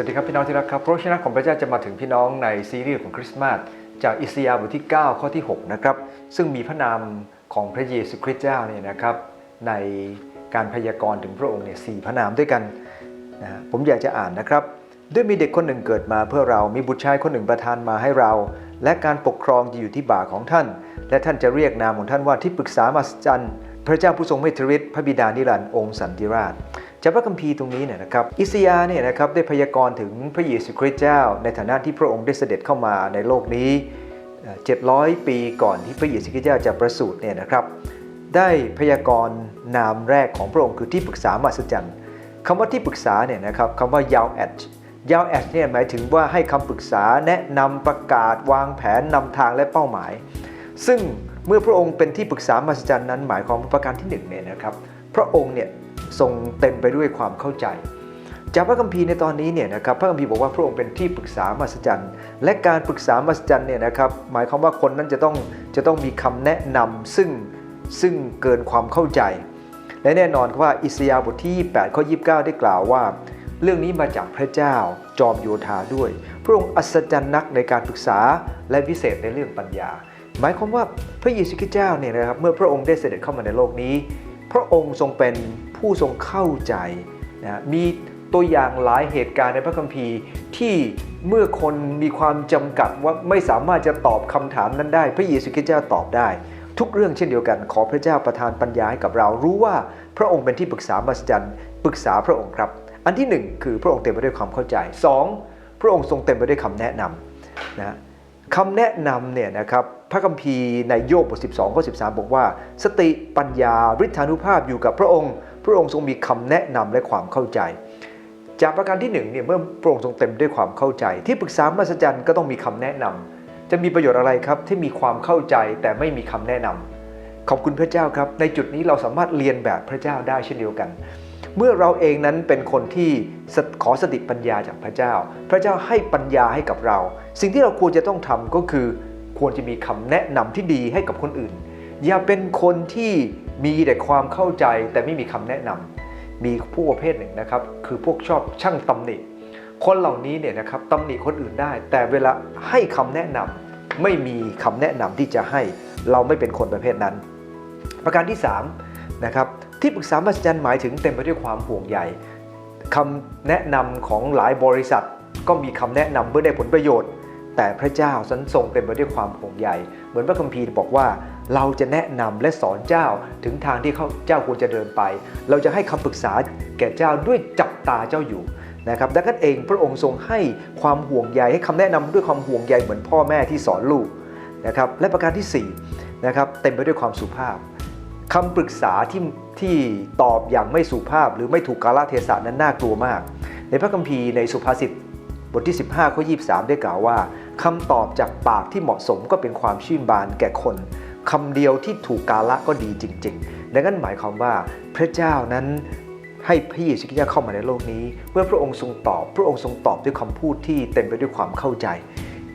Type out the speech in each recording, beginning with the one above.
วัสดีครับพี่น้องที่รักครับพระวจนะของพระเจ้าจะมาถึงพี่น้องในซีรีส์ของคริสต์มาสจากอิสยาห์บทที่ 9 ข้อที่6นะครับซึ่งมีพระนามของพระเยซูคริสต์เจ้าเนี่ยนะครับในการพยากรณ์ถึงพระองค์เนี่ยสี่พระนามด้วยกันนะผมอยากจะอ่านนะครับ ด้วยมีเด็กคนหนึ่งเกิดมาเพื่อเรามีบุตรชายคนหนึ่งประทานมาให้เรา และการปกครองจะอยู่ที่บ่าของท่าน และท่านจะเรียกนามของท่านว่าที่ปรึกษามหัศจรรย์ พระเจ้าผู้ทรงเมตตาฤทธิ์พระบิดานิรันดร์องค์สันติราชจากพระคัมภีร์ตรงนี้เนี่ยนะครับอิสยาเนี่ยนะครับได้พยากรณ์ถึงพระเยซูคริสต์เจ้า ในฐานะที่พระองค์ได้เสด็จเข้ามาในโลกนี้เอ่อ700 ปีก่อนที่พระเยซูคริสต์เจ้าจะประสูติเนี่ยนะครับได้พยากรณ์นามแรกของพระองค์คือที่ปรึกษามหัศจรรย์คำว่าที่ปรึกษาเนี่ยนะครับคำว่ายาวแอดยาวแอดเนี่ยหมายถึงว่าให้คำปรึกษาแนะนำประกาศวางแผนนำทางและเป้าหมาย ซึ่ง เมื่อพระองค์เป็นที่ปรึกษามหัศจรรย์นั้นหมายความว่าประการที่หนึ่งเนี่ยนะครับ พระองค์เนี่ยทรงเต็มไปด้วยความเข้าใจ จากพระคัมภีร์ในตอนนี้เนี่ยนะครับพระคัมภีร์บอกว่าพระองค์เป็นที่ปรึกษามหัศจรรย์ และการปรึกษามหัศจรรย์เนี่ยนะครับหมายความว่าคนนั้นจะต้องจะต้องมีคำแนะนำซึ่งซึ่งเกินความเข้าใจ และแน่นอนว่าอิสยาห์บทที่8ข้อ29 ได้กล่าวว่า เรื่องนี้มาจากพระเจ้าจอมโยธาด้วย พระองค์อัศจรรย์นักในการปรึกษาและวิเศษในเรื่องปัญญา หมายความว่าพระเยซูคริสต์เจ้าเนี่ยนะครับเมื่อพระองค์ได้เสด็จเข้ามาในโลกนี้ พระองค์ทรงเป็นผู้ทรงเข้าใจนะมีตัวอย่างหลายเหตุการณ์ในพระคัมภีร์ที่เมื่อคนมีความจำกัดว่าไม่สามารถจะตอบคำถามนั้นได้ พระเยซูคริสต์เจ้าตอบได้ ทุกเรื่องเช่นเดียวกัน ขอพระเจ้าประทานปัญญาให้กับเรา รู้ว่าพระองค์เป็นที่ปรึกษามหัศจรรย์ปรึกษาพระองค์ครับ อันที่หนึ่งคือพระองค์เต็มไปด้วยความเข้าใจสองพระองค์ทรงเต็มไปด้วยคำแนะนำนะ คำแนะนำเนี่ยนะครับพระคัมภีร์ในโยบบท 12 ข้อ 13 บอกว่า สติปัญญาฤทธานุภาพอยู่กับพระองค์ พระองค์ทรงมีคำแนะนำและความเข้าใจ จากประการที่หนึ่งเนี่ยเมื่อพระองค์ทรงเต็มด้วยความเข้าใจ ที่ปรึกษามหัศจรรย์ก็ต้องมีคำแนะนำจะมีประโยชน์อะไรครับที่มีความเข้าใจแต่ไม่มีคำแนะนำ ขอบคุณพระเจ้าครับ ในจุดนี้เราสามารถเรียนแบบพระเจ้าได้เช่นเดียวกัน เมื่อเราเองนั้นเป็นคนที่ขอสติปัญญาจากพระเจ้า พระเจ้าให้ปัญญาให้กับเรา สิ่งที่เราควรจะต้องทำก็คือ ควรจะมีคำแนะนำที่ดีให้กับคนอื่น อย่าเป็นคนที่มีแต่ความเข้าใจแต่ไม่มีคำแนะนำมีผู้ประเภทหนึ่งนะครับ คือพวกชอบช่างตำหนิคนเหล่านี้เนี่ยนะครับตำหนิคนอื่นได้ แต่เวลาให้คำแนะนำไม่มีคำแนะนำที่จะให้เราไม่เป็นคนประเภทนั้น ประการที่3นะครับที่ปรึกษามหัศจรรย์หมายถึงเต็มไปด้วยความห่วงใยคำแนะนำของหลายบริษัท ก็มีคำแนะนำเพื่อได้ผลประโยชน์ แต่พระเจ้าสันทรงเต็มไปด้วยความห่วงใยเหมือนพระคัมภีร์บอกว่า เราจะแนะนำและสอนเจ้าถึงทางที่เขาเจ้าควรจะเดินไป เราจะให้คำปรึกษาแก่เจ้าด้วยจับตาเจ้าอยู่นะครับดังนั้นเองพระองค์ทรงให้ความห่วงใยให้คำแนะนำด้วยความห่วงใยเหมือนพ่อแม่ที่สอนลูกนะครับและประการที่4นะครับเต็มไปด้วยความสุภาพ คำปรึกษาที่ที่ตอบอย่างไม่สุภาพ หรือไม่ถูกกาลเทศะนั้นน่ากลัวมาก ในพระคัมภีร์ในสุภาษิตบทที่ 15ข้อ23 ได้กล่าวว่าคำตอบจากปากที่เหมาะสมก็เป็นความชื่นบานแก่คนคำเดียวที่ถูกกาละก็ดีจริง ๆ ดังนั้นหมายความว่าพระเจ้านั้นให้พระเยซูคริสต์เข้ามาในโลกนี้ เมื่อพระองค์ทรงตอบ พระองค์ทรงตอบด้วยคำพูดที่เต็มไปด้วยความเข้าใจ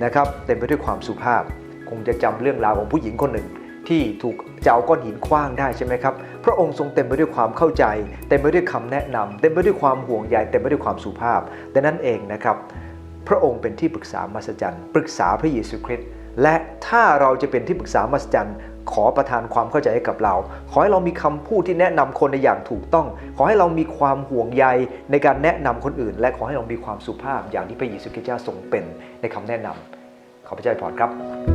นะครับ เต็มไปด้วยความสุภาพ คงจะจำเรื่องราวของผู้หญิงคนหนึ่ง ที่ถูกจะเอาก้อนหินคว้างได้ใช่ไหมครับ พระองค์ทรงเต็มไปด้วยความเข้าใจ เต็มไปด้วยคำแนะนำเต็มไปด้วยความห่วงใยเต็มไปด้วยความสุภาพดังนั้นเองนะครับ พระองค์เป็นที่ปรึกษามหัศจรรย์ปรึกษาพระเยซูคริสต์และถ้าเราจะเป็นที่ปรึกษามหัศจรรย์ขอประทานความเข้าใจให้กับเรา ขอให้เรามีคำพูดที่แนะนำคนในอย่างถูกต้อง ขอให้เรามีความห่วงใยในการแนะนำคนอื่น และขอให้เรามีความสุภาพอย่างที่พระเยซูคริสต์เจ้าทรงเป็นในคำแนะนำขอพระเจ้าอวยพรครับ